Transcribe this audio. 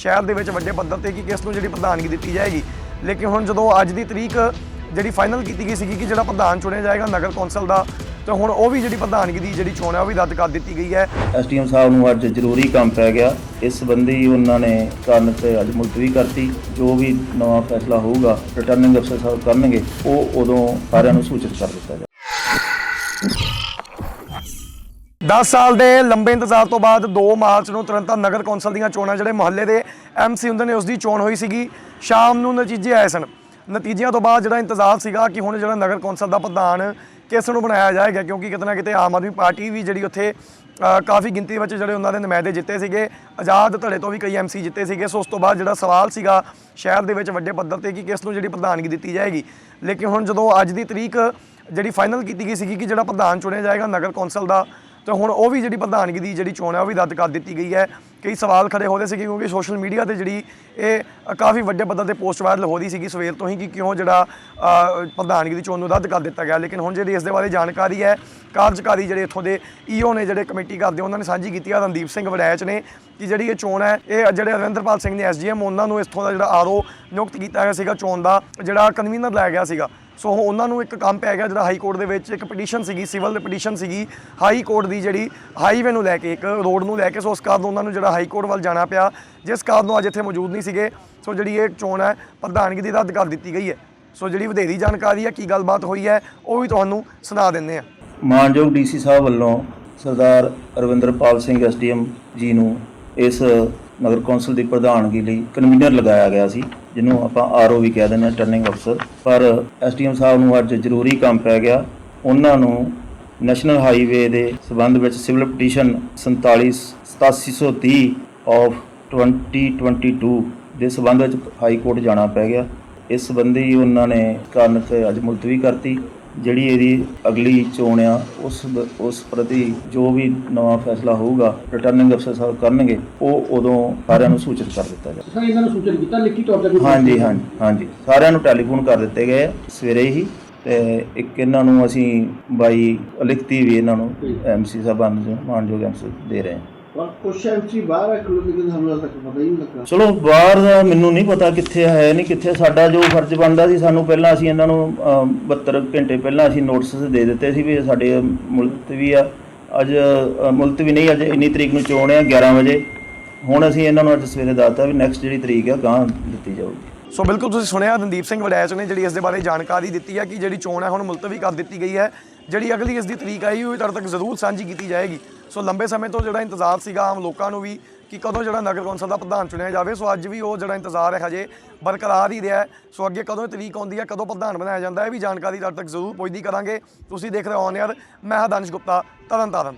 ਸ਼ਹਿਰ ਦੇ ਵਿੱਚ ਵੱਡੇ ਪੱਧਰ ਤੇ ਕਿ ਕਿਸ ਨੂੰ ਜਿਹੜੀ ਪ੍ਰਧਾਨਗੀ ਦਿੱਤੀ ਜਾਏਗੀ। ਲੇਕਿਨ ਹੁਣ ਜਦੋਂ ਅੱਜ ਦੀ ਤਰੀਕ ਜਿਹੜੀ ਫਾਈਨਲ ਕੀਤੀ ਗਈ ਸੀਗੀ ਕਿ ਜਿਹੜਾ ਪ੍ਰਧਾਨ ਚੁਣਿਆ ਜਾਏਗਾ ਨਗਰ ਕੌਂਸਲ ਦਾ, ਤੇ ਹੁਣ ਉਹ ਵੀ ਜਿਹੜੀ ਪ੍ਰਧਾਨਗੀ ਦੀ ਜਿਹੜੀ ਚੋਣ ਹੈ ਉਹ ਵੀ ਰੱਦ ਕਰ ਦਿੱਤੀ ਗਈ ਹੈ। ਐਸਡੀਐਮ ਸਾਹਿਬ ਨੂੰ ਅੱਜ ਜ਼ਰੂਰੀ ਕੰਮ ਪੈ ਗਿਆ। ਇਸ ਸੰਬੰਧੀ ਉਹਨਾਂ ਨੇ ਕਾਰਨ ਤੇ ਅੱਜ ਮੁਲਤਵੀ ਕਰਤੀ। ਜੋ ਵੀ ਨਵਾਂ ਫੈਸਲਾ ਹੋਊਗਾ ਰਿਟਰਨਿੰਗ ਅਫਸਰ ਸਾਹਿਬ ਕਰਨਗੇ, ਉਹ ਉਦੋਂ ਸਾਰਿਆਂ ਨੂੰ ਸੂਚਿਤ ਕਰ ਦਿੱਤਾ ਜਾਵੇ 10 ਸਾਲ ਦੇ ਲੰਬੇ ਇੰਤਜ਼ਾਰ ਤੋਂ ਬਾਅਦ 2 ਮਾਰਚ ਨੂੰ ਤੁਰੰਤ ਨਗਰ ਕੌਂਸਲ ਦੀਆਂ ਚੋਣਾਂ ਜਿਹੜੇ ਮੁਹੱਲੇ ਦੇ ਐਮਸੀ ਹੁੰਦੇ ਨੇ ਉਸ ਦੀ ਚੋਣ ਹੋਈ ਸੀਗੀ। ਸ਼ਾਮ ਨੂੰ ਨਤੀਜੇ ਆਏ ਸਨ। ਨਤੀਜਿਆਂ ਤੋਂ ਬਾਅਦ ਜਿਹੜਾ ਇੰਤਜ਼ਾਰ ਸੀਗਾ ਕਿ ਹੁਣ ਜਿਹੜਾ ਨਗਰ ਕੌਂਸਲ ਦਾ ਪ੍ਰਧਾਨ ਕਿਸ ਨੂੰ ਬਣਾਇਆ ਜਾਏਗਾ, ਕਿਉਂਕਿ ਕਿਤੇ ਨਾ ਕਿਤੇ ਆਮ ਆਦਮੀ ਪਾਰਟੀ ਵੀ ਜਿਹੜੀ ਉੱਥੇ ਕਾਫੀ ਗਿਣਤੀ ਵਿੱਚ ਜਿਹੜੇ ਉਹਨਾਂ ਦੇ ਨੁਮਾਇੰਦੇ ਜਿੱਤੇ ਸੀਗੇ, ਆਜ਼ਾਦ ਧੜੇ ਤੋਂ ਵੀ ਕਈ ਐਮਸੀ ਜਿੱਤੇ ਸੀਗੇ। ਸੋ ਉਸ ਤੋਂ ਬਾਅਦ ਜਿਹੜਾ ਸਵਾਲ ਸੀਗਾ ਸ਼ਹਿਰ ਦੇ ਵਿੱਚ ਵੱਡੇ ਪੱਧਰ ਤੇ ਕਿ ਕਿਸ ਨੂੰ ਜਿਹੜੀ ਪ੍ਰਧਾਨਗੀ ਦਿੱਤੀ ਜਾਏਗੀ। ਲੇਕਿਨ ਹੁਣ ਜਦੋਂ ਅੱਜ ਦੀ ਤਰੀਕ ਜਿਹੜੀ ਫਾਈਨਲ ਕੀਤੀ ਗਈ ਸੀਗੀ ਕਿ ਜਿਹੜਾ ਪ੍ਰਧਾਨ ਚੁਣਿਆ ਜਾਏਗਾ ਨਗਰ ਕੌਂਸਲ ਦਾ ਤੇ ਹੁਣ ਉਹ ਵੀ ਜਿਹੜੀ ਪ੍ਰਧਾਨਗੀ ਦੀ ਜਿਹੜੀ ਚੋਣ ਹੈ, ਉਹ ਵੀ ਰੱਦ ਕਰ ਦਿੱਤੀ ਗਈ ਹੈ। ਕਈ ਸਵਾਲ ਖੜੇ ਹੋ ਰਹੇ ਸੀ ਕਿਉਂਕਿ ਸੋਸ਼ਲ ਮੀਡੀਆ ਤੇ ਜਿਹੜੀ ਇਹ ਕਾਫੀ ਵੱਡੇ ਪੱਧਰ ਤੇ ਪੋਸਟ ਵਾਇਰਲ ਹੋ ਰਹੀ ਸੀਗੀ ਸਵੇਰ ਤੋਂ ਹੀ ਕਿ ਕਿਉਂ ਜਿਹੜਾ ਪ੍ਰਧਾਨਗੀ ਦੀ ਚੋਣ ਨੂੰ ਰੱਦ ਕਰ ਦਿੱਤਾ ਗਿਆ। ਲੇਕਿਨ ਹੁਣ ਜਿਹੜੀ ਇਸ ਦੇ ਬਾਰੇ ਜਾਣਕਾਰੀ ਹੈ, ਕਾਰਜਕਾਰੀ ਜਿਹੜੇ ਇੱਥੋਂ ਦੇ ਈਓ ਨੇ ਜਿਹੜੇ ਕਮੇਟੀ ਕਰਦੇ, ਉਹਨਾਂ ਨੇ ਸਾਂਝੀ ਕੀਤੀ ਆ। ਰਣਦੀਪ ਸਿੰਘ ਵੜੈਚ ਨੇ ਕਿ ਜਿਹੜੀ ਇਹ ਚੋਣ ਹੈ, ਇਹ ਜਿਹੜੇ ਅਰਵਿੰਦਰਪਾਲ ਸਿੰਘ ਨੇ ਐਸਜੀਐਮ ਉਹਨਾਂ ਨੂੰ ਇੱਥੋਂ ਦਾ ਜਿਹੜਾ ਆਰਓ ਨਿਯੁਕਤ ਕੀਤਾ ਗਿਆ ਸੀਗਾ ਚੋਣ ਦਾ, ਜਿਹੜਾ ਕਨਵੀਨਰ ਲਾਇਆ ਗਿਆ ਸੀਗਾ। ਸੋ ਉਹਨਾਂ ਨੂੰ ਇੱਕ ਕੰਮ ਪੈ ਗਿਆ ਜਿਹੜਾ ਹਾਈ ਕੋਰਟ ਦੇ ਵਿੱਚ ਇੱਕ ਪਟੀਸ਼ਨ ਸੀਗੀ, ਸਿਵਲ ਪਟੀਸ਼ਨ ਸੀਗੀ, ਹਾਈ ਕੋਰਟ ਦੀ ਜਿਹੜੀ ਹਾਈਵੇ ਨੂੰ ਲੈ ਕੇ, ਇੱਕ ਰੋਡ ਨੂੰ ਲੈ ਕੇ, ਸੋ ਉਸ ਕਾਰਨ ਉਹਨਾਂ ਨੂੰ ਜਿਹੜਾ ਹਾਈ ਕੋਰਟ ਵੱਲ ਜਾਣਾ ਪਿਆ, ਜਿਸ ਕਾਰਨ ਉਹ ਅੱਜ ਇੱਥੇ ਮੌਜੂਦ ਨਹੀਂ ਸੀਗੇ। ਸੋ ਜਿਹੜੀ ਇਹ ਚੋਣ ਹੈ, ਪ੍ਰਧਾਨਗੀ ਦੀ ਰੱਦ ਕਰ ਦਿੱਤੀ ਗਈ ਹੈ। ਸੋ ਜਿਹੜੀ ਵਧੇਰੀ ਜਾਣਕਾਰੀ ਹੈ, ਕੀ ਗੱਲਬਾਤ ਹੋਈ ਹੈ, ਉਹ ਵੀ ਤੁਹਾਨੂੰ ਸੁਣਾ ਦਿੰਦੇ ਆ ਮਾਨਯੋਗ ਡੀਸੀ ਸਾਹਿਬ ਵੱਲੋਂ ਸਰਦਾਰ ਅਰਵਿੰਦਰਪਾਲ ਸਿੰਘ ਐਸਡੀਐਮ ਜੀ ਨੂੰ ਇਸ ਨਗਰ ਕੌਂਸਲ ਦੀ ਪ੍ਰਧਾਨਗੀ ਲਈ ਕਨਵੀਨਰ ਲਗਾਇਆ ਗਿਆ ਸੀ, ਜਿਹਨੂੰ ਆਪਾਂ ਆਰਓ ਵੀ ਕਹਿ ਦਿੰਦੇ ਹਾਂ ਟਰਨਿੰਗ ਅਫਸਰ ਪਰ ਐਸਡੀਐਮ ਸਾਹਿਬ ਨੂੰ ਅੱਜ ਜ਼ਰੂਰੀ ਕੰਮ ਪੈ ਗਿਆ। ਉਹਨਾਂ ਨੂੰ ਨੈਸ਼ਨਲ ਹਾਈਵੇ ਦੇ ਸਬੰਧ ਵਿੱਚ ਸਿਵਲ ਪਟੀਸ਼ਨ 47 8730 ਆਫ 2022 ਦੇ ਸਬੰਧ ਵਿੱਚ ਹਾਈ ਕੋਰਟ ਜਾਣਾ ਪੈ ਗਿਆ। ਇਸ ਸੰਬੰਧੀ ਉਹਨਾਂ ਨੇ ਕਾਰਨ ਤੇ ਅੱਜ ਮੁਲਤਵੀ ਕਰਤੀ। ਜਿਹੜੀ ਇਹਦੀ ਅਗਲੀ ਚੋਣ ਆ ਉਸ ਉਸ ਪ੍ਰਤੀ ਜੋ ਵੀ ਨਵਾਂ ਫੈਸਲਾ ਹੋਊਗਾ ਰਿਟਰਨਿੰਗ ਅਫਸਰ ਸਾਹਿਬ ਕਰਨਗੇ ਉਹ ਉਦੋਂ ਸਾਰਿਆਂ ਨੂੰ ਸੂਚਿਤ ਕਰ ਦਿੱਤਾ ਜਾਵੇ ਸਰ ਇਹਨਾਂ ਨੂੰ ਸੂਚਿਤ ਕੀਤਾ ਲਿਖੀ ਤੌਰ ਤੇ ਹਾਂਜੀ ਹਾਂਜੀ ਹਾਂਜੀ। ਸਾਰਿਆਂ ਨੂੰ ਟੈਲੀਫੋਨ ਕਰ ਦਿੱਤੇ ਗਏ ਸਵੇਰੇ ਹੀ ਤੇ ਇੱਕ ਇਹਨਾਂ ਨੂੰ ਅਸੀਂ ਬਾਈ ਲਿਖਤੀ ਵੀ ਇਹਨਾਂ ਨੂੰ ਐਮਸੀ ਸਾਹਿਬਾਨ ਨੂੰ ਮਾਨਯੋਗ ਐਮਸੀ ਦੇ ਰਹੇ ਹਾਂ। ਪਰ ਕੁਛ ਐਮਸੀ ਬਾਹਰ ਹੈ ਕਿਲੋਮੀਟਰ ਹਮਲਾ ਤੱਕ ਪਤਾ ਹੀ ਨਹੀਂ ਲੱਗਾ। ਚਲੋ ਬਾਹਰ ਦਾ ਮੈਨੂੰ ਨਹੀਂ ਪਤਾ ਕਿੱਥੇ ਹੈ ਨਹੀਂ ਕਿੱਥੇ ਸਾਡਾ ਜੋ ਫਰਜ਼ ਬਣਦਾ ਸੀ ਸਾਨੂੰ ਪਹਿਲਾਂ ਅਸੀਂ ਇਹਨਾਂ ਨੂੰ ਅਮ, 72 ਘੰਟੇ ਪਹਿਲਾਂ ਅਸੀਂ ਨੋਟਿਸ ਦੇ ਦਿੱਤੇ ਸੀ ਵੀ ਇਹ ਸਾਡੇ ਮੁਲਤਵੀ ਆ। ਅੱਜ ਅ, ਮੁਲਤਵੀ ਨਹੀਂ ਅੱਜ ਇੰਨੀ ਤਰੀਕ ਨੂੰ ਚੋਣ ਆ 11 ਵਜੇ। ਹੁਣ ਅਸੀਂ ਇਹਨਾਂ ਨੂੰ ਅੱਜ ਸਵੇਰੇ ਦੱਸਤਾ ਵੀ ਨੈਕਸਟ ਜਿਹੜੀ ਤਰੀਕ ਆ ਗਾਂ ਦਿੱਤੀ ਜਾਊਗੀ। ਸੋ ਬਿਲਕੁਲ ਤੁਸੀਂ ਸੁਣਿਆ ਰਣਦੀਪ ਸਿੰਘ ਵੜੈਚ ਨੇ ਜਿਹੜੀ ਇਸ ਦੇ ਬਾਰੇ ਜਾਣਕਾਰੀ ਦਿੱਤੀ ਹੈ ਕਿ ਜਿਹੜੀ ਚੋਣ ਹੈ ਹੁਣ ਮੁਲਤਵੀ ਕਰ ਦਿੱਤੀ ਗਈ ਹੈ। ਜਿਹੜੀ ਅਗਲੀ ਇਸ ਦੀ ਤਰੀਕ ਆਈ ਹੋਈ, ਤੁਹਾਡੇ ਤੱਕ ਜ਼ਰੂਰ ਸਾਂਝੀ ਕੀਤੀ ਜਾਏਗੀ। ਸੋ ਲੰਬੇ ਸਮੇਂ ਤੋਂ ਜਿਹੜਾ ਇੰਤਜ਼ਾਰ ਸੀਗਾ ਆਮ ਲੋਕਾਂ ਨੂੰ ਵੀ ਕਿ ਕਦੋਂ ਜਿਹੜਾ ਨਗਰ ਕੌਂਸਲ ਦਾ ਪ੍ਰਧਾਨ ਚੁਣਿਆ ਜਾਵੇ, ਸੋ ਅੱਜ ਵੀ ਉਹ ਜਿਹੜਾ ਇੰਤਜ਼ਾਰ ਹੈ ਹਜੇ ਬਰਕਰਾਰ ਹੀ ਰਿਹਾ ਸੋ ਅੱਗੇ ਕਦੋਂ ਇਹ ਤਰੀਕ ਆਉਂਦੀ ਹੈ, ਕਦੋਂ ਪ੍ਰਧਾਨ ਬਣਾਇਆ ਜਾਂਦਾ ਹੈ, ਇਹ ਵੀ ਜਾਣਕਾਰੀ ਤੁਹਾਡੇ ਤੱਕ ਜ਼ਰੂਰ ਪਹੁੰਚਦੀ ਕਰਾਂਗੇ। ਤੁਸੀਂ ਦੇਖ ਰਹੇ ਹੋ ਔਨ 에ਅਰ ਮੈਂ ਹਾਂ ਦਾਨਿਸ਼ ਗੁਪਤਾ, ਤਰਨ ਤਾਰਨ।